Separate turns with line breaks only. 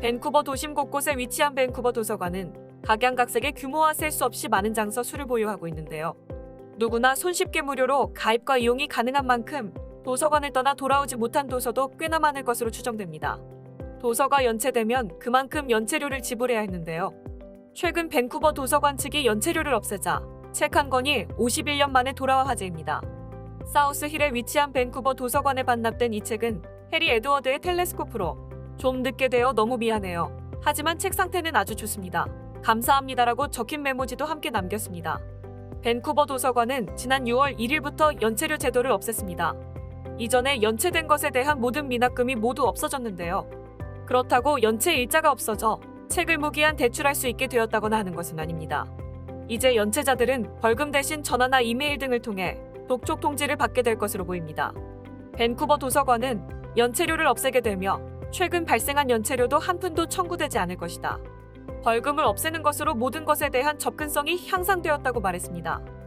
밴쿠버 도심 곳곳에 위치한 밴쿠버 도서관은 각양각색의 규모와 셀 수 없이 많은 장서 수를 보유하고 있는데요. 누구나 손쉽게 무료로 가입과 이용이 가능한 만큼 도서관을 떠나 돌아오지 못한 도서도 꽤나 많을 것으로 추정됩니다. 도서가 연체되면 그만큼 연체료를 지불해야 했는데요. 최근 밴쿠버 도서관 측이 연체료를 없애자 책 한 권이 51년 만에 돌아와 화제입니다. 사우스 힐에 위치한 밴쿠버 도서관에 반납된 이 책은 해리 에드워드의 텔레스코프로 좀 늦게 되어 너무 미안해요. 하지만 책 상태는 아주 좋습니다. 감사합니다라고 적힌 메모지도 함께 남겼습니다. 밴쿠버 도서관은 지난 6월 1일부터 연체료 제도를 없앴습니다. 이전에 연체된 것에 대한 모든 미납금이 모두 없어졌는데요. 그렇다고 연체 일자가 없어져 책을 무기한 대출할 수 있게 되었다거나 하는 것은 아닙니다. 이제 연체자들은 벌금 대신 전화나 이메일 등을 통해 독촉 통지를 받게 될 것으로 보입니다. 밴쿠버 도서관은 연체료를 없애게 되며 최근 발생한 연체료도 한 푼도 청구되지 않을 것이다. 벌금을 없애는 것으로 모든 것에 대한 접근성이 향상되었다고 말했습니다.